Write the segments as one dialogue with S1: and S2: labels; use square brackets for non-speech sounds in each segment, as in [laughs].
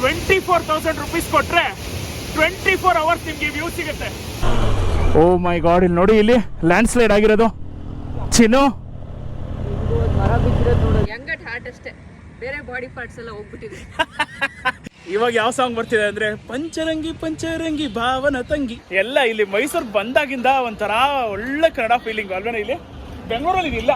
S1: Twenty four thousand rupees ಕೊಟ್ರೆ twenty four hours ನಿಮ್ಗೆ view ಸಿಗುತ್ತೆ. ಓ ಮೈ ಗಾಡ್ ಇಲ್ಲಿ ನೋಡಿ ಇಲ್ಲಿ ಲ್ಯಾಂಡ್ ಸ್ಲೈಡ್ ಆಗಿರೋದು. ಚಿನ್ನು.
S2: ಹೆಂಗಟ್ ಹಾರ್ಟ್ ಅಷ್ಟೇ. ಬೇರೆ ಬಾಡಿ ಪಾರ್ಟ್ಸ್ ಎಲ್ಲ ಹೋಗ್ಬಿಟ್ಟಿದೆ. [laughs]
S1: ಇವಾಗ ಯಾವ ಸಾಂಗ್ ಬರ್ತಿದೆ ಅಂದ್ರೆ ಪಂಚರಂಗಿ ಪಂಚರಂಗಿ ಭಾವನ ತಂಗಿ. ಎಲ್ಲ ಇಲ್ಲಿ ಮೈಸೂರು ಬಂದಾಗಿಂದ ಒಂಥರ ಒಳ್ಳೆ ಕನ್ನಡ ಫೀಲಿಂಗ್ ಅಲ್ವೇನ ಇಲ್ಲಿ? ಬೆಂಗಳೂರಲ್ಲಿ ಇಲ್ಲ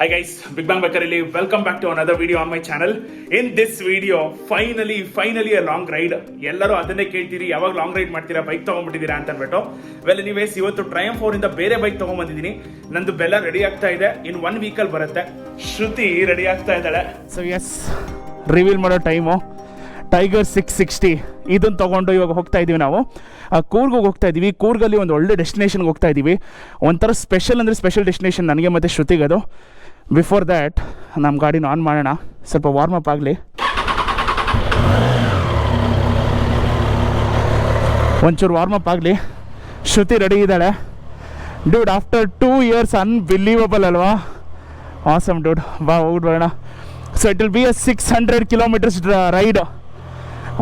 S1: hi guys big bang ಬೇಕರಲ್ಲಿ welcome back to another video on my channel in this video finally finally a long ride ಎಲ್ಲರೂ ಅದನ್ನೇ ಕೇಳ್ತೀರಿ ಯಾವಾಗ ಲಾಂಗ್ ರೈಡ್ ಮಾಡ್ತೀರಾ ಬೈಕ್ ತೊಗೊಂಡ್ಬಿಟ್ಟಿದ್ದೀರಾ ಅಂತ ಅಂದ್ಬಿಟ್ಟು. ವೆಲ್ ನೀವೇಸ್ ಇವತ್ತು ಟ್ರಯಂ ಇಂದ ಬೇರೆ ಬೈಕ್ ತಗೊಂಡ್ಬಂದಿದ್ದೀನಿ. ನಂದು ಬೆಲ್ಲ ರೆಡಿ ಆಗ್ತಾ ಇದೆ. ಇನ್ ಒನ್ ವೀಕಲ್ಲಿ ಬರುತ್ತೆ. ಶ್ರುತಿ ರೆಡಿ ಆಗ್ತಾ ಇದ್ದಾಳೆ. ಸೊ ಎಸ್ ರಿವೀಲ್ ಮಾಡೋ ಟೈಮು ಟೈಗರ್ ಸಿಕ್ಸ್ ಸಿಕ್ಸ್ಟಿ ಇದನ್ನು ತಗೊಂಡು ಇವಾಗ ಹೋಗ್ತಾ ಇದ್ದೀವಿ ನಾವು. ಆ, ಕೂರ್ಗ್ ಹೋಗ್ತಾ ಇದ್ದೀವಿ ಕೂರ್ಗಲ್ಲಿ ಒಂದು ಒಳ್ಳೆ ಡೆಸ್ಟಿನೇಷನ್ಗೆ ಹೋಗ್ತಾ ಇದ್ದೀವಿ ಒಂಥರ ಸ್ಪೆಷಲ್ ಅಂದರೆ ಸ್ಪೆಷಲ್ ಡೆಸ್ಟಿನೇಷನ್ ನನಗೆ ಮತ್ತು ಶ್ರುತಿಗೆ ಅದು. ಬಿಫೋರ್ ದ್ಯಾಟ್ ನಮ್ಮ ಗಾಡಿನ ಆನ್ ಮಾಡೋಣ. ಸ್ವಲ್ಪ ವಾರ್ಮಪ್ ಆಗಲಿ. ಒಂಚೂರು ವಾರ್ಮಪ್ ಆಗಲಿ. ಶ್ರುತಿ ರೆಡಿ ಇದ್ದಾಳೆ. Dude after two years unbelievable ಅಲ್ವಾ? ಆಸಮ್ ಡ್ಯೂಡ್ ಬಾ ಹೋಗ್ಬಿಟ್ಟು ಬರೋಣ. So it will be a six hundred kilometers ride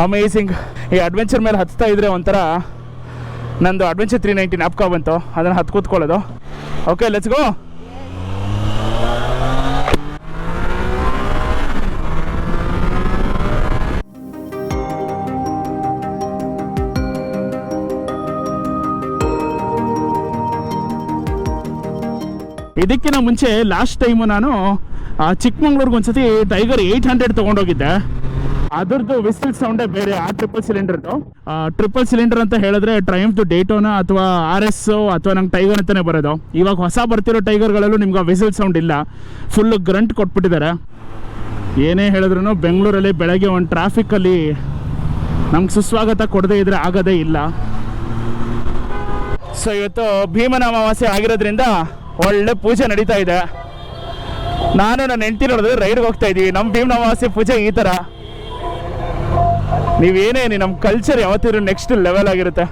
S1: amazing ಈ ಅಡ್ವೆಂಚರ್ ಮೇಲೆ ಹತ್ತಾ ಇದ್ರೆ ಒಂಥರ ನಂದು ಅಡ್ವೆಂಚರ್ ತ್ರೀ ನೈಂಟಿ ನಾಪ್ಕ ಬಂತು. ಅದನ್ನು ಹತ್ತು ಕೂತ್ಕೊಳ್ಳೋದು. ಓಕೆ ಲೆಟ್ಸ್ ಗೋ ಇದಕ್ಕಿಂತ ಮುಂಚೆ ಲಾಸ್ಟ್ ಟೈಮು ನಾನು ಚಿಕ್ಕಮಂಗ್ಳೂರ್ಗೆ ಒಂದ್ಸತಿ ಟೈಗರ್ ಏಯ್ಟ್ ಹಂಡ್ರೆಡ್ ತೊಗೊಂಡೋಗಿದ್ದೆ. ಅದರದ್ದು ವಿಸಿಲ್ ಸೌಂಡೇ ಬೇರೆ, ಆ ಟ್ರಿಪಲ್ ಸಿಲಿಂಡರ್ದು ಟ್ರಿಪಲ್ ಸಿಲಿಂಡರ್ ಅಂತ ಹೇಳಿದ್ರೆ ಟ್ರಯಂಫ್ದು ಡೇಟೋನ ಅಥವಾ ಆರ್ ಎಸ್ ಅಥವಾ ನಂಗೆ ಟೈಗರ್ ಅಂತಾನೆ ಬರೋದು. ಇವಾಗ ಹೊಸ ಬರ್ತಿರೋ ಟೈಗರ್ಗಳಲ್ಲೂ ನಿಮ್ಗೆ ವಿಸಿಲ್ ಸೌಂಡ್ ಇಲ್ಲ. ಫುಲ್ ಗ್ರಂಟ್ ಕೊಟ್ಬಿಟ್ಟಿದ್ದಾರೆ. ಏನೇ ಹೇಳಿದ್ರು ಬೆಂಗಳೂರಲ್ಲಿ ಬೆಳಗ್ಗೆ ಒಂದು ಟ್ರಾಫಿಕ್ಕಲ್ಲಿ ನಮ್ಗೆ ಸುಸ್ವಾಗತ ಕೊಡದೇ ಇದ್ರೆ ಆಗೋದೇ ಇಲ್ಲ. ಸೊ ಇವತ್ತು ಭೀಮನ ಅಮಾವಾಸ್ಯೆ ಆಗಿರೋದ್ರಿಂದ ಒಳ್ಳೆ ಪೂಜೆ ನಡೀತಾ ಇದೆ. ನಾನು ನನ್ನ ಹೆಂಡತಿ ನೋಡಿದ್ರೆ ರೈಡ್ಗೆ ಹೋಗ್ತಾ ಇದ್ದೀವಿ. ನಮ್ಮ ಭೀಮ್ ಅಮಾವಾಸ್ಯೆ ಪೂಜೆ ಈ ಥರ ನೀವೇನೇ ನಮ್ಮ ಕಲ್ಚರ್ ಯಾವತ್ತಿದ್ರು ನೆಕ್ಸ್ಟ್ ಲೆವೆಲ್ ಆಗಿರುತ್ತೆ.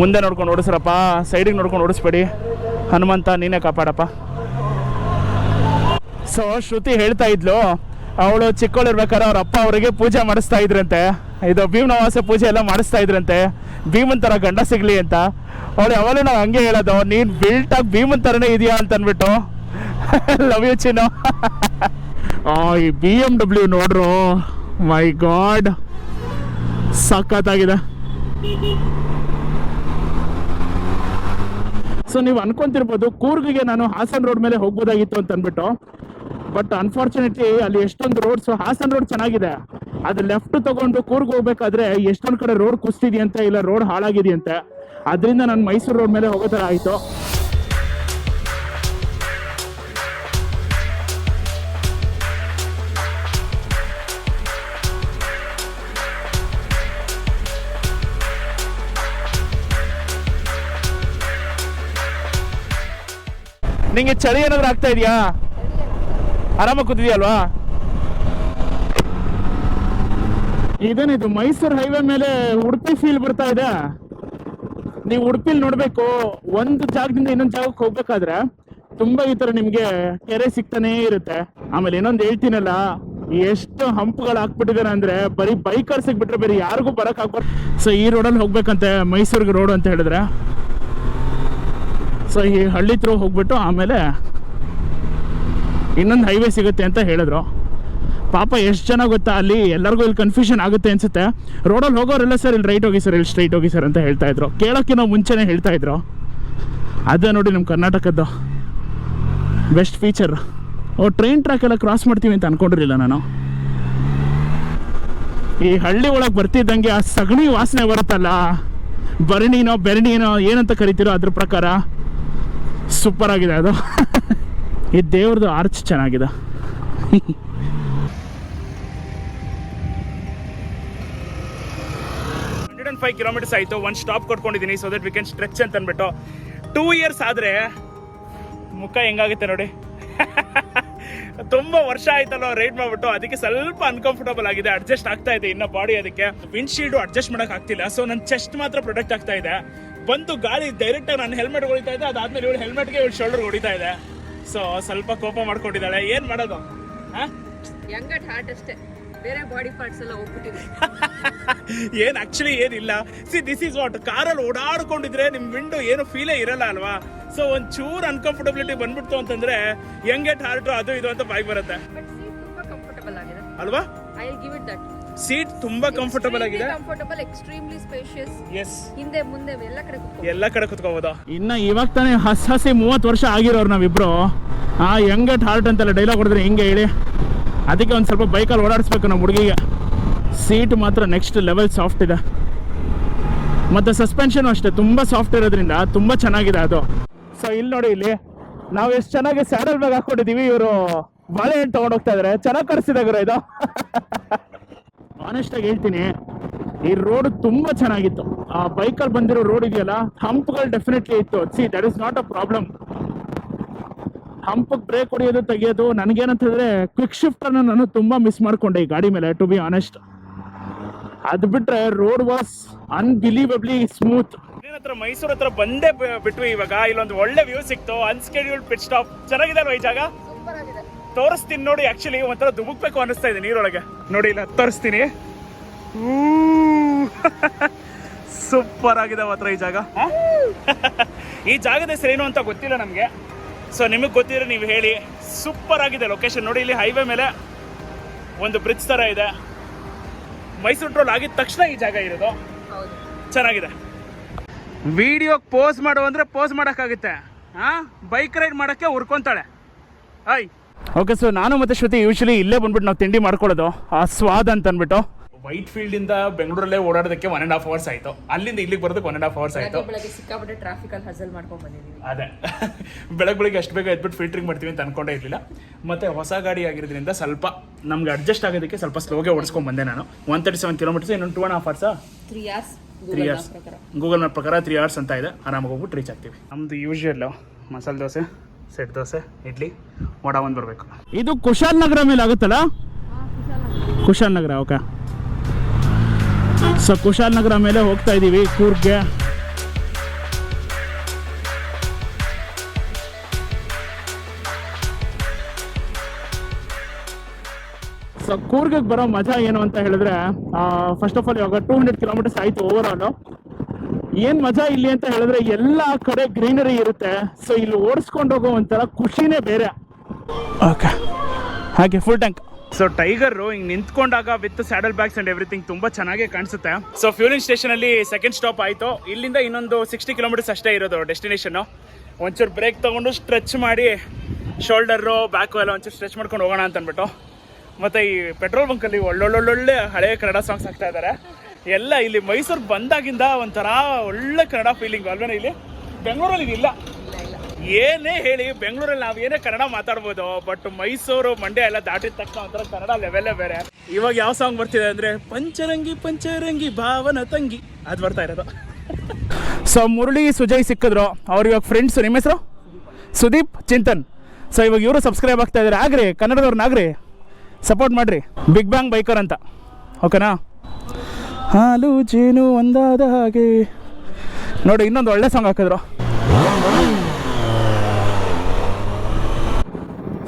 S1: ಮುಂದೆ ನೋಡ್ಕೊಂಡು ಓಡಿಸ್ರಪ್ಪ. ಸೈಡಿಗೆ ನೋಡ್ಕೊಂಡು ಓಡಿಸ್ಬೇಡಿ. ಹನುಮಂತ, ನೀನೇ ಕಾಪಾಡಪ್ಪ. ಸೊ ಶ್ರುತಿ ಹೇಳ್ತಾ ಇದ್ಲು ಅವಳು ಚಿಕ್ಕವಳಿರ್ಬೇಕಾದ್ರೆ ಅವ್ರ ಅಪ್ಪ ಅವರಿಗೆ ಪೂಜೆ ಮಾಡಿಸ್ತಾ ಇದ್ರಂತೆ. ಇದು ಭೀಮನವಾಸ ಪೂಜೆ ಎಲ್ಲ ಮಾಡಿಸ್ತಾ ಇದ್ರಂತೆ. ಭೀಮನ್ ಥರ ಗಂಡ ಸಿಗ್ಲಿ ಅಂತ. ಅವಳು ಯಾವಾಗಲೂ ನಾವು ಹಂಗೆ ಹೇಳೋದು ನೀನು ಬಿಲ್ಟಾಗಿ ಭೀಮನ್ ಥರನೇ ಇದೆಯಾ ಅಂತ ಅಂದ್ಬಿಟ್ಟು ಲವ್ [laughs] ಯು ಚಿನ್ನು [laughs] ಈ ಬಿ ಎಂ ಡಬ್ಲ್ಯೂ ನೋಡ್ರು. ಮೈ ಗಾಡ್ ಸಖತ್ತಾಗಿದೆ. ಸೊ ನೀವು ಅನ್ಕೊಂತಿರ್ಬೋದು, ಕೂರ್ಗಿಗೆ ನಾನು ಹಾಸನ್ ರೋಡ್ ಮೇಲೆ ಹೋಗ್ಬೋದಾಗಿತ್ತು ಅಂತ ಅಂದ್ಬಿಟ್ಟು ಬಟ್ ಅನ್ಫಾರ್ಚುನೇಟ್ಲಿ ಅಲ್ಲಿ ಎಷ್ಟೊಂದು ರೋಡ್ಸ್ ಹಾಸನ್ ರೋಡ್ ಚೆನ್ನಾಗಿದೆ. ಅದು ಲೆಫ್ಟ್ ತಗೊಂಡು ಕೂರ್ಗ್ ಹೋಗ್ಬೇಕಾದ್ರೆ ಎಷ್ಟೊಂದು ಕಡೆ ರೋಡ್ ಕುಸ್ತಿದೆಯಂತೆ ಇಲ್ಲ ರೋಡ್ ಹಾಳಾಗಿದೆಯಂತೆ. ಅದರಿಂದ ನಾನು ಮೈಸೂರು ರೋಡ್ ಮೇಲೆ ಹೋಗೋ ಥರ ಆಯಿತು. ನಿಂಗೆ ಚಳಿ ಏನಾದ್ರು ಆಗ್ತಾ ಇದೆಯಾ? ಆರಾಮಾಗಿ ಕೂತಿದ್ಯಲ್ವಾ? ಇದೇನಿದು ಮೈಸೂರು ಹೈವೇ ಮೇಲೆ ಉಡುಪಿ ಫೀಲ್ ಬರ್ತಾ ಇದೆ? ನೀವು ಉಡುಪಿಲಿ ನೋಡ್ಬೇಕು, ಒಂದು ಜಾಗದಿಂದ ಇನ್ನೊಂದು ಜಾಗಕ್ಕೆ ಹೋಗ್ಬೇಕಾದ್ರೆ ತುಂಬಾ ಈ ತರ ನಿಮ್ಗೆ ಕೆರೆ ಸಿಗ್ತಾನೇ ಇರುತ್ತೆ. ಆಮೇಲೆ ಇನ್ನೊಂದು ಹೇಳ್ತೀನಲ್ಲ, ಎಷ್ಟು ಹಂಪ್ಗಳು ಹಾಕ್ಬಿಟ್ಟಿದಾರೆ ಅಂದ್ರೆ ಬರೀ ಬೈಕರ್ಸ್ ಬಿಟ್ರೆ ಬೇರೆ ಯಾರಿಗೂ ಬರಕ್ ಆಗ್ಬಾರ್ದು. ಸೊ ಈ ರೋಡಲ್ಲಿ ಹೋಗ್ಬೇಕಂತೆ, ಮೈಸೂರಿಗೆ ರೋಡ್ ಅಂತ ಹೇಳಿದ್ರೆ. ಸೊ ಈ ಹಳ್ಳಿ ತ್ರೋ ಹೋಗ್ಬಿಟ್ಟು ಆಮೇಲೆ ಇನ್ನೊಂದು ಹೈವೇ ಸಿಗುತ್ತೆ ಅಂತ ಹೇಳಿದ್ರು. ಪಾಪ ಎಷ್ಟು ಜನ ಗೊತ್ತಾ ಅಲ್ಲಿ ಎಲ್ಲರಿಗೂ ಇಲ್ಲಿ ಕನ್ಫ್ಯೂಷನ್ ಆಗುತ್ತೆ ಅನ್ಸುತ್ತೆ. ರೋಡಲ್ಲಿ ಹೋಗೋರೆಲ್ಲ ಸರ್ ಇಲ್ಲಿ ರೈಟ್ ಹೋಗಿ ಸರ್ ಇಲ್ಲಿ ಸ್ಟ್ರೈಟ್ ಹೋಗಿ ಸರ್ ಅಂತ ಹೇಳ್ತಾ ಇದ್ರು. ಕೇಳೋಕ್ಕಿಂತ ಮುಂಚೆನೇ ಹೇಳ್ತಾ ಇದ್ರು. ಅದೇ ನೋಡಿ ನಮ್ಮ ಕರ್ನಾಟಕದ್ದು best feature oh train track ಎಲ್ಲ ಕ್ರಾಸ್ ಮಾಡ್ತೀವಿ ಅಂತ ಅನ್ಕೊಂಡಿರಲಿಲ್ಲ ನಾನು. ಈ ಹಳ್ಳಿ ಒಳಗೆ ಬರ್ತಿದ್ದಂಗೆ ಆ ಸಗಣಿ ವಾಸನೆ ಬರುತ್ತಲ್ಲ, ಬರಣಿನೋ, ಬೆರಣಿನೋ ಏನಂತ ಕರಿತೀರೋ ಅದ್ರ ಪ್ರಕಾರ ಸೂಪರ್ ಆಗಿದೆ ಅದು. [laughs] ಈ ದೇವ್ರದ್ದು ಆರ್ಚ್ ಚೆನ್ನಾಗಿದೆ. ಹಂಡ್ರೆಡ್ ಅಂಡ್ ಫೈವ್ ಕಿಲೋಮೀಟರ್ಸ್ ಆಯಿತು ಒಂದು stop ಕೊಟ್ಕೊಂಡಿದ್ದೀನಿ so that we can stretch ಅಂತ ಅಂದ್ಬಿಟ್ಟು. ಟೂ ಇಯರ್ಸ್ ಆದರೆ ಮುಖ ಹೆಂಗಾಗುತ್ತೆ ನೋಡಿ. [laughs] ತುಂಬಾ ವರ್ಷ ಆಯ್ತಲ್ಲ ರೈಡ್ ಮಾಡ್ಬಿಟ್ಟು, ಅದಕ್ಕೆ ಸ್ವಲ್ಪ ಅನ್ಕಂಫರ್ಟಬಲ್ ಆಗಿದೆ ಅಡ್ಜಸ್ಟ್ ಆಗ್ತಾ ಇದೆ ಇನ್ನ ಬಾಡಿ ಅದಕ್ಕೆ. ವಿಂಡ್ ಶೀಲ್ಡ್ ಅಡ್ಜಸ್ಟ್ ಮಾಡೋಕೆ ಆಗ್ತಿಲ್ಲ ಸೊ ನನ್ನ ಚೆಸ್ಟ್ ಮಾತ್ರ ಪ್ರೊಟೆಕ್ಟ್ ಆಗ್ತಾ ಇದೆ. ಬಂದು ಗಾಳಿ ಡೈರೆಕ್ಟ್ ಆಗಿ ನನ್ನ ಹೆಲ್ಮೆಟ್ ಹೊಡಿತಾ ಇದೆ ಅದಾದ್ಮೇಲೆ ಇವಳು ಹೆಲ್ಮೆಟ್ಗೆ ಇವಳು ಶೋಲ್ಡರ್ ಹೊಡಿತಾ ಇದೆ. ಸೊ ಸ್ವಲ್ಪ ಕೋಪ ಮಾಡ್ಕೊಂಡಿದ್ದಾಳೆ ಏನ್ ಮಾಡೋದು?
S2: ಯಂಗಟ್ ಹಾರ್ಟ್ ಅಷ್ಟೇ. ಬೇರೆ ಬಾಡಿ ಪಾರ್ಟ್ಸ್ ಎಲ್ಲ ಹೋಗ್ಬಿಟ್ಟಿದೆ. [laughs]
S1: ಏನ್ ಆಕ್ಚುಲಿ ಏನಿಲ್ಲ. ಸಿ ದಿಸ್ ಇಸ್ ವಾಟ್ ಕಾರಲ್ಲಿ ಓಡಾಡ್ಕೊಂಡಿದ್ರೆ ನಿಮ್ ವಿಂಡೋ ಏನು ಫೀಲೇ ಇರಲ್ಲ ಅಲ್ವಾ? ಸೊ ಒಂದ್ ಚೂರ್ ಅನ್ಕಂಫರ್ಟಬಿಲಿಟಿ ಬಂದ್ಬಿಡ್ತು ಅಂತಂದ್ರೆ ಹೆಂಗೆ ಹಾರ್ಟ್ ಅದು ಇದು ಅಂತ ಬಾಯ್ ಬರುತ್ತೆ. ಅಲ್ವಾ?
S2: I give it that
S1: seat ತುಂಬಾ ಕಂಫರ್ಟಬಲ್ ಆಗಿದೆ.
S2: ಕಂಫರ್ಟಬಲ್ ಎಕ್ಸ್ಟ್ರೀಮ್ಲಿ ಸ್ಪೇಷಿಯಸ್
S1: ಎಸ್
S2: ಹಿಂದೆ ಮುಂದೆ ಎಲ್ಲ ಕಡೆ ಕೂತ್ಕೋ
S1: ಎಲ್ಲ ಕಡೆ ಕುತ್ಕೋಬಹುದು ಇನ್ನ ಇವಾಗ ತಾನೇ ಹಸಿ ಹಸಿ ಮೂವತ್ತು ವರ್ಷ ಆಗಿರೋರು ನಾವಿಬ್ರು. ಆ ಹೆಂಗಟ್ ಹಾರ್ಟ್ ಅಂತೆಲ್ಲ ಡೈಲಾಗ್ ಹೊಡೆದ್ರೆ ಹಿಂಗೆ ಹೇಳಿ. ಅದಕ್ಕೆ ಒಂದು ಸ್ವಲ್ಪ ಬೈಕಲ್ಲಿ ಓಡಾಡಿಸ್ಬೇಕು ನಮ್ಮ ಹುಡುಗಿಗೆ. ಸೀಟ್ ಮಾತ್ರ ನೆಕ್ಸ್ಟ್ ಲೆವೆಲ್ ಸಾಫ್ಟ್ ಇದೆ. ಮತ್ತು ಸಸ್ಪೆನ್ಷನ್ ಅಷ್ಟೇ ತುಂಬ ಸಾಫ್ಟ್ ಇರೋದ್ರಿಂದ ತುಂಬ ಚೆನ್ನಾಗಿದೆ ಅದು. ಸೊ ಇಲ್ಲಿ ನೋಡಿ ಇಲ್ಲಿ ನಾವು ಎಷ್ಟು ಚೆನ್ನಾಗಿ ಸ್ಯಾಡಲ್ ಬ್ಯಾಗ್ ಹಾಕೊಂಡಿದೀವಿ ಇವರು. ಬಾಳೆಹಣ್ಣು ತೊಗೊಂಡೋಗ್ತಾ ಇದಾರೆ. ಚೆನ್ನಾಗಿ ಕಳಿಸಿದೆ ಗುರು ಇದು. [laughs] ಆನೆಸ್ಟ್ ಹೇಳ್ತೀನಿ, ಈ ರೋಡ್ ತುಂಬಾ ಚೆನ್ನಾಗಿತ್ತು. ಆ ಬೈಕಲ್ಲಿ ಬಂದಿರೋ ರೋಡ್ ಇದೆಯಲ್ಲ, ಹಂಪ್ಗಳು ಡೆಫಿನೆಟ್ಲಿ ಇತ್ತು. See that is not a problem hump brake ಹೊಡೆಯೋದು, ತೆಗಿಯೋದು, ನನಗೇನಂತ ಹೇಳಿದ್ರೆ ಕ್ವಿಕ್ ಶಿಫ್ಟ್ ಅನ್ನು ನಾನು ತುಂಬಾ ಮಿಸ್ ಮಾಡ್ಕೊಂಡೆ ಈ ಗಾಡಿ ಮೇಲೆ ಟು ಬಿ ಆನೆಸ್ಟ್ ಅದು ಬಿಟ್ರೆ ರೋಡ್ ವಾಸ್ ಅನ್ಬಿಲೀವಬ್ಲಿ ಸ್ಮೂತ್ ಹತ್ರ ಮೈಸೂರು ಹತ್ರ ಬಂದೇ ಬಿಟ್ವಿ ಇವಾಗ. ಇಲ್ಲೊಂದು ಒಳ್ಳೆ ವ್ಯೂ ಸಿಕ್ತು. ಅನ್ಸ್ಕೆಡ್ಯೂಲ್ಡ್ ಪಿಟ್ ಸ್ಟಾಪ್ ಚೆನ್ನಾಗಿದೆ ಅಲ್ವಾ ಈ ಜಾಗ? ತೋರಿಸ್ತೀನಿ ನೋಡಿ ಆಕ್ಚುಲಿ ಒಂಥರ ದುಬುಕ್ಬೇಕು ಅನಿಸ್ತಾ ಇದೆ ನೀರೊಳಗೆ. ನೋಡಿ ಇಲ್ಲ ತೋರಿಸ್ತೀನಿ. ಸೂಪರ್ [laughs] ಆಗಿದೆ ಮಾತ್ರ ಈ ಜಾಗ. [laughs] ಈ ಜಾಗದ ಹೆಸರು ಏನು ಅಂತ ಗೊತ್ತಿಲ್ಲ ನಮಗೆ. ಸೊ ನಿಮಗೆ ಗೊತ್ತಿದ್ರೆ ನೀವು ಹೇಳಿ. ಸೂಪರ್ ಆಗಿದೆ ಲೊಕೇಶನ್ ನೋಡಿ ಇಲ್ಲಿ ಹೈವೇ ಮೇಲೆ ಒಂದು ಬ್ರಿಡ್ಜ್ ಥರ ಇದೆ. ಮೈಸೂರು ಟ್ರೋಲ್ ಆಗಿದ ತಕ್ಷಣ ಈ ಜಾಗ ಇರೋದು. ಚೆನ್ನಾಗಿದೆ. ವಿಡಿಯೋ ಪೋಸ್ ಮಾಡು ಅಂದ್ರೆ ಪೋಸ್ ಮಾಡೋಕ್ಕಾಗುತ್ತೆ. ಹಾಂ? ಬೈಕ್ ರೈಡ್ ಮಾಡೋಕ್ಕೆ ಹುರ್ಕೊತಾಳೆ ಹಾಯ್ ಓಕೆ ಸೊ ನಾನು ಮತ್ತೆ ಶ್ರುತಿ ಯೂಶಲಿ ಇಲ್ಲೇ ಬಂದ್ಬಿಟ್ಟು ನಾವು ತಿಂಡಿ ಮಾಡ್ಕೊಳ್ಳೋದು. ಆ ಸ್ವಾದ ಅಂತ ಅಂದ್ಬಿಟ್ಟು. ವೈಟ್ ಫೀಲ್ಡ್ ಇಂದ ಬೆಂಗಳೂರಲ್ಲೇ ಓಡಾಡೋದಕ್ಕೆ ಒನ್ ಅಂಡ್ ಹಾಫ್ ಅವರ್ಸ್ ಆಯ್ತು. ಅಲ್ಲಿಂದ ಇಲ್ಲಿಗೆ ಬರೋದಕ್ಕೆ ಒನ್ ಅಂಡ್ ಹಾಫ್ ಅವರ್ಸ್ ಆಯ್ತು.
S2: ಬೆಳಗ್ಗೆ ಬೆಳಗ್ಗೆ ಸಿಕ್ಕಾಪಟ್ಟೆ ಟ್ರಾಫಿಕ್ ಅಲ್ಲಿ ಹಜಲ್ ಮಾಡ್ಕೊಂಡ್ ಬಂದಿದೀವಿ.
S1: ಅದೇ. [laughs] ಬೆಳಗ್ಗೆ ಬೆಳಗ್ಗೆ ಅಷ್ಟು ಬೇಗ ಎದ್ಬಿಟ್ಟು ಫಿಲ್ಟ್ರಿಂಗ್ ಮಾಡ್ತೀವಿ ಅಂತ ಅನ್ಕೊಂಡೇ ಇರಲಿಲ್ಲ. ಮತ್ತೆ ಹೊಸ ಗಾಡಿ ಆಗಿರೋದ್ರಿಂದ ಸ್ವಲ್ಪ ನಮ್ಗೆ ಅಡ್ಜಸ್ಟ್ ಆಗೋದಕ್ಕೆ ಸ್ವಲ್ಪ ಸ್ಲೋಗೆ ಓಡಿಸ್ಕೊಂಡು ಬಂದೆ ನಾನು. ಒನ್ ತರ್ಟಿ ಸೆವೆನ್ ಕಿಲೋಮೀಟರ್ಸ್ ಇನ್ನೊಂದು two and half hours
S2: three hours
S1: three hours Google map ಪ್ರಕಾರ. ತ್ರೀ ಅವರ್ಸ್ ಅಂತ ಇದೆ. ಆರಾಮಾಗಿ ಹೋಗ್ಬಿಟ್ಟು ರೀಚ್ ಆಗ್ತೀವಿ. ನಮ್ದು ಯೂಶುವಲ್ ಮಸಾಲೆ ದೋಸೆ. ಸೆಟ್ ದೋಸೆ, ಇಡ್ಲಿ, ವಡ ಒಂದು ಬರಬೇಕು. ಇದು ಕುಶಾಲ್ ನಗರ ಮೇಲೆ ಆಗುತ್ತಲ್ಲ? Kushalnagar, okay. So Kushalnagar ಮೇಲೆ ಹೋಗ್ತಾ ಇದ್ದೀವಿ ಕೂರ್ಗ್ಗೆ ಸೊ ಕೂರ್ಗೆ ಬರೋ ಮಜಾ ಏನು ಅಂತ ಹೇಳಿದ್ರೆ ಫಸ್ಟ್ ಆಫ್ ಆಲ್ ಇವಾಗ ಟೂ ಹಂಡ್ರೆಡ್ ಕಿಲೋಮೀಟರ್ಸ್ ಆಯ್ತು ಓವರ್ ಆಲ್ ಏನ್ ಮಜಾ ಇಲ್ಲಿ ಅಂತ ಹೇಳಿದ್ರೆ ಎಲ್ಲಾ ಕಡೆ ಗ್ರೀನರಿ ಇರುತ್ತೆ. ಸೊ ಇಲ್ಲಿ ಓಡಿಸ್ಕೊಂಡು ಹೋಗೋ ಒಂಥರ ಖುಷಿನೇ ಬೇರೆ. ಓಕೆ ಹಾಗೆ ಫುಲ್ ಟ್ಯಾಂಕ್ ಸೊ ಟೈಗರ್ ಹಿಂಗ್ ನಿಂತ್ಕೊಂಡಾಗ with saddle bags and everything ತುಂಬಾ ಚೆನ್ನಾಗಿ ಕಾಣಿಸುತ್ತೆ. ಸೊ ಫ್ಯೂಲಿಂಗ್ ಸ್ಟೇಷನ್ ಅಲ್ಲಿ ಸೆಕೆಂಡ್ ಸ್ಟಾಪ್ ಆಯ್ತು. ಇಲ್ಲಿಂದ ಇನ್ನೊಂದು ಸಿಕ್ಸ್ಟಿ ಕಿಲೋಮೀಟರ್ಸ್ ಅಷ್ಟೇ ಇರೋದು ಡೆಸ್ಟಿನೇಷನ್ ಒಂಚೂರು ಬ್ರೇಕ್ ತಗೊಂಡು ಸ್ಟ್ರೆಚ್ ಮಾಡಿ ಶೋಲ್ಡರು ಬ್ಯಾಕು ಎಲ್ಲ ಒಂಚೂರು ಸ್ಟ್ರೆಚ್ ಮಾಡ್ಕೊಂಡು ಹೋಗೋಣ ಅಂತ ಅಂದ್ಬಿಟ್ಟು ಮತ್ತೆ ಈ ಪೆಟ್ರೋಲ್ ಬಂಕಲ್ಲಿ ಒಳ್ಳೊಳ್ಳೊಳ್ಳೊಳ್ಳೆ ಹಳೆಯ ಕನ್ನಡ ಸಾಂಗ್ಸ್ ಹಾಕ್ತಾ ಇದ್ದಾರೆ. ಎಲ್ಲ ಇಲ್ಲಿ ಮೈಸೂರು ಬಂದಾಗಿಂದ ಒಂಥರ ಒಳ್ಳೆ ಕನ್ನಡ ಫೀಲಿಂಗ್ ಅಲ್ವೇನ ಇಲ್ಲಿ? ಬೆಂಗಳೂರಲ್ಲಿ ಇಲ್ಲ. ಏನೇ ಹೇಳಿ, ಬೆಂಗಳೂರಲ್ಲಿ ನಾವು ಏನೇ ಕನ್ನಡ ಮಾತಾಡ್ಬೋದು ಬಟ್ ಮೈಸೂರು ಮಂಡ್ಯ ಎಲ್ಲ ದಾಟಿದ ತಕ್ಷಣ ಒಂಥರ ಕನ್ನಡ ಲೆವೆಲ್ಲೇ ಬೇರೆ. ಇವಾಗ ಯಾವ ಸಾಂಗ್ ಬರ್ತಿದೆ ಅಂದ್ರೆ, ಪಂಚರಂಗಿ ಪಂಚರಂಗಿ, ಭಾವನ ತಂಗಿ. ಅದು ಬರ್ತಾ ಇರೋದು. ಸೊ ಮುರಳಿ, ಸುಜಯ್ ಸಿಕ್ಕಿದ್ರು. ಅವ್ರು ಇವಾಗ ಫ್ರೆಂಡ್ಸ್ ನಿಮ್ಮ ಹೆಸರು? ಸುದೀಪ್ ಚಿಂತನ್. ಸೊ ಇವಾಗ ಇವರು ಸಬ್ಸ್ಕ್ರೈಬ್ ಆಗ್ತಾ ಇದ್ದಾರೆ ಆಗ್ರಿ ಕನ್ನಡದವ್ರನ್ನ ಆಗ್ರಿ. ಸಪೋರ್ಟ್ ಮಾಡ್ರಿ. ಬಿಗ್ ಬ್ಯಾಂಗ್ ಬೈಕರ್ ಅಂತ. ಓಕೆನಾ ಹಾಲು ಜೇನು ಒಂದಾದ ಹಾಗೆ. ನೋಡಿ, ಇನ್ನೊಂದು ಒಳ್ಳೆ ಸಾಂಗ್ ಹಾಕಿದ್ರು.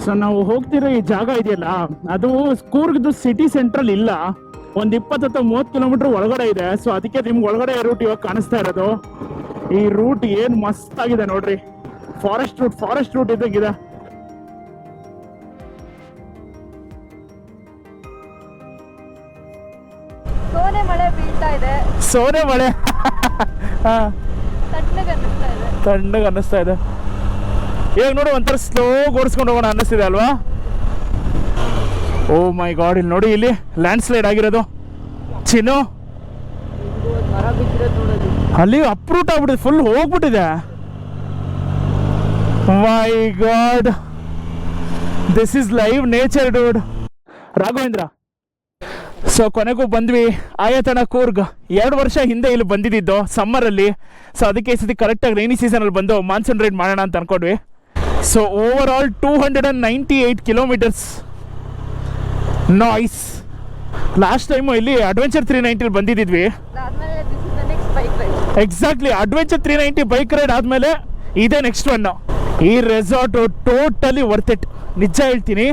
S1: ಸೊ ನಾವು ಹೋಗ್ತಿರೋ ಈ ಜಾಗ ಇದೆಯಲ್ಲ, ಅದು ಕೂರ್ಗ್ದು ಸಿಟಿ ಸೆಂಟ್ರಲ್ ಇಲ್ಲ. ಒಂದು ಇಪ್ಪತ್ತು ಅಥವಾ ಮೂವತ್ತು ಕಿಲೋಮೀಟರ್ ಒಳಗಡೆ ಇದೆ. ಸೊ ಅದಕ್ಕೆ ನಿಮ್ಗೆ ಒಳಗಡೆ ರೂಟ್ ಇವಾಗ ಕಾಣಿಸ್ತಾ ಇರೋದು. ಈ ರೂಟ್ ಏನು ಮಸ್ತ್ ಆಗಿದೆ ನೋಡ್ರಿ. ಫಾರೆಸ್ಟ್ ರೂಟ್ ಫಾರೆಸ್ಟ್ ರೂಟ್ ಇದ್ದಂಗಿದೆ.
S2: ಸೋನೆ ಮಳೆ. [laughs] ತಣ್ಣಗೆ ಅನ್ನಿಸ್ತಾ ಇದೆ.
S1: ಈಗ ನೋಡು ಒಂಥರ ಸ್ಲೋ ಓಡಿಸ್ಕೊಂಡು ಹೋಗೋಣ ಅನ್ನಿಸ್ತಿದೆ ಅಲ್ವಾ? ಓ ಮೈ ಗಾಡ್ ಇಲ್ಲಿ ನೋಡಿ ಇಲ್ಲಿ ಲ್ಯಾಂಡ್ ಸ್ಲೈಡ್ ಆಗಿರೋದು. ಚಿನ್ನು. ಅಲ್ಲಿ ಅಪ್ರೂಟ್ ಆಗ್ಬಿಟ್ಟಿದೆ ಫುಲ್ ಹೋಗ್ಬಿಟ್ಟಿದೆ. My god this is live nature dude Raghavendra so ಕೊನೆಗೂ ಬಂದ್ವಿ. ಆಯತನ ಕೂರ್ಗ್. ಎರಡು ವರ್ಷ ಹಿಂದೆ ಇಲ್ಲಿ ಬಂದಿದ್ದು ಸಮ್ಮರಲ್ಲಿ ಸೊ ಅದಕ್ಕೆ ಈ ಸತಿ ಕರೆಕ್ಟಾಗಿ ರೈನಿ ಸೀಸನಲ್ಲಿ ಬಂದು ಮಾನ್ಸೂನ್ ರೈಡ್ ಮಾಡೋಣ ಅಂತ ಅನ್ಕೊಂಡ್ವಿ. So over all two hundred and ninety eight kilometers nice last time ಇಲ್ಲಿ ಅಡ್ವೆಂಚರ್ ತ್ರೀ ನೈಂಟಿಲಿ ಬಂದಿದ್ವಿ exactly adventure three ninety bike ride ಆದಮೇಲೆ ಇದೇ ನೆಕ್ಸ್ಟ್ ಒನ್ ಈ ರೆಸಾರ್ಟು ಟೋಟಲಿ ವರ್ತ್ ಇಟ್ ನಿಜ ಹೇಳ್ತೀನಿ.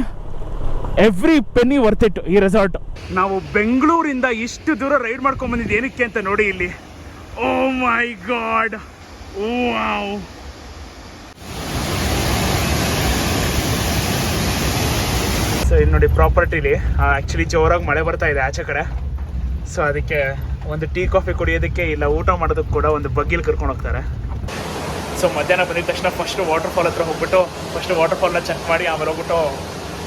S1: ಎವ್ರಿ ಪೆನ್ನಿ ವರ್ತ್ ಇಟ್ ಈ ರೆಸಾರ್ಟ್ ನಾವು ಬೆಂಗಳೂರಿಂದ ಇಷ್ಟು ದೂರ ರೈಡ್ ಮಾಡ್ಕೊಂಡ್ ಬಂದಿದ್ದು ಏನಕ್ಕೆ ಅಂತ ನೋಡಿ ಇಲ್ಲಿ. Oh my god wow so ಇಲ್ಲಿ ನೋಡಿ ಪ್ರಾಪರ್ಟಿಲಿ ಆ್ಯಕ್ಚುಲಿ ಜೋರಾಗಿ ಮಳೆ ಬರ್ತಾ ಇದೆ ಆಚೆ ಕಡೆ. ಸೊ ಅದಕ್ಕೆ ಒಂದು ಟೀ, ಕಾಫಿ ಕುಡಿಯೋದಕ್ಕೆ ಇಲ್ಲ, ಊಟ ಮಾಡೋದಕ್ಕೆ ಕೂಡ ಒಂದು ಬಗ್ಗಿಲ್ ಕರ್ಕೊಂಡು ಹೋಗ್ತಾರೆ. ಸೊ ಮಧ್ಯಾಹ್ನ ಬಂದಿದ ತಕ್ಷಣ ಫಸ್ಟ್ ವಾಟರ್ ಫಾಲ್ ಹತ್ರ ಹೋಗ್ಬಿಟ್ಟು ಫಸ್ಟ್ ವಾಟರ್ ಫಾಲ್ನ ಚೆಕ್ ಮಾಡಿ, ಆಮೇಲೆ ಹೋಗ್ಬಿಟ್ಟು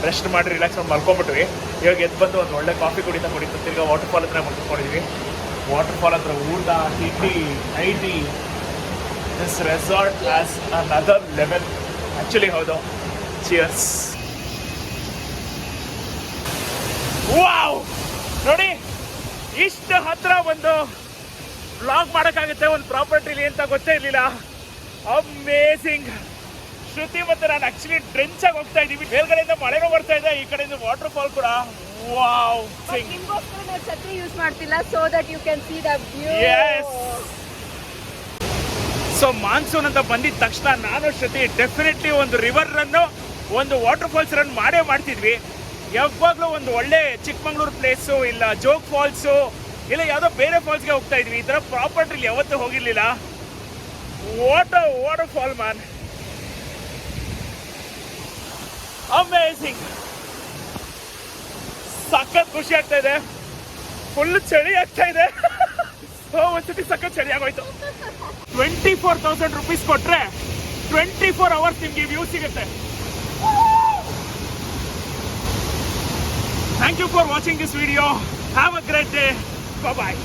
S1: ರೆಸ್ಟ್ ಮಾಡಿ ರಿಲ್ಯಾಕ್ಸ್ ಮಾಡಿ ಮಲ್ಕೊಂಡ್ಬಿಟ್ವಿ. ಇವಾಗ ಎದ್ದು ಬಂದು ಒಂದು ಒಳ್ಳೆ ಕಾಫಿ ಕುಡಿತಾ ಕುಡಿತು, ತಿರ್ಗಾ ವಾಟರ್ ಫಾಲ್ ಹತ್ರ ಮುಗಿಸ್ಕೊಂಡಿದ್ವಿ ವಾಟರ್ ಫಾಲ್ ಹತ್ರ ಊಟ ತಿಂಡಿ it this resort as another level actually ಹೌದು. ಚಿಯರ್ಸ್ ವಾವ್ ನೋಡಿ, ಇಷ್ಟು ಹತ್ರ ಒಂದು ಬ್ಲಾಗ್ ಮಾಡೋಕ್ಕಾಗುತ್ತೆ, ಒಂದು ಪ್ರಾಪರ್ಟಿಲಿ ಅಂತ ಗೊತ್ತೇ ಇರಲಿಲ್ಲ. ಅಮೇಸಿಂಗ್ ಶ್ರುತಿ ಮತ್ತೆ ನಾನು ಆಕ್ಚುಲಿ ಡ್ರೆಂಚ್ ಆಗಿ ಹೋಗ್ತಾ ಇದೀವಿ ಮೇಲ್ಗಡೆಯಿಂದ ಮಳೆನೂ ಬರ್ತಾ ಇದೆ ಈ ಕಡೆಯಿಂದ ವಾಟರ್ ಫಾಲ್ ಕೂಡ ವಾವ್ ಸಿಂಗ್
S2: ನಿಮ್ಗೋಸ್ಕರ ನಾವು ಛತ್ರಿ ಯೂಸ್ ಮಾಡ್ತಿಲ್ಲ so that you can see the view.
S1: So monsoon ಅಂತ ಬಂದಿದ ತಕ್ಷಣ ನಾನು ಶ್ರುತಿ ಡೆಫಿನೆಟ್ಲಿ ಒಂದು ರಿವರ್ ರನ್ನು ಒಂದು ವಾಟರ್ ಫಾಲ್ಸ್ ರನ್ ಮಾಡೇ ಮಾಡ್ತಿದ್ವಿ. ಯಾವಾಗಲೂ ಒಂದು ಒಳ್ಳೆ ಚಿಕ್ಕಮಂಗ್ಳೂರು ಪ್ಲೇಸು ಇಲ್ಲ ಜೋಗ್ ಫಾಲ್ಸು ಇಲ್ಲ ಯಾವುದೋ ಬೇರೆ ಫಾಲ್ಸ್ಗೆ ಹೋಗ್ತಾ ಇದ್ವಿ. ಈ ಥರ ಪ್ರಾಪರ್ಟಿಲಿ ಯಾವತ್ತೂ ಹೋಗಿರಲಿಲ್ಲ. Water water fall man amazing ಸಖತ್ ಖುಷಿ ಆಗ್ತಾ ಇದೆ. ಫುಲ್ ಚಳಿ ಆಗ್ತಾ ಇದೆ. [laughs] ಒಂದ್ಸತಿ ಸಖತ್ ಚಳಿ ಆಗೋಯ್ತು. ಟ್ವೆಂಟಿ ಫೋರ್ ತೌಸಂಡ್ ರುಪೀಸ್ ಕೊಟ್ರೆ ಟ್ವೆಂಟಿ ಫೋರ್ ಅವರ್ಸ್ ನಿಮ್ಗೆ ವ್ಯೂ ಸಿಗುತ್ತೆ. Thank you for watching this video have a great day bye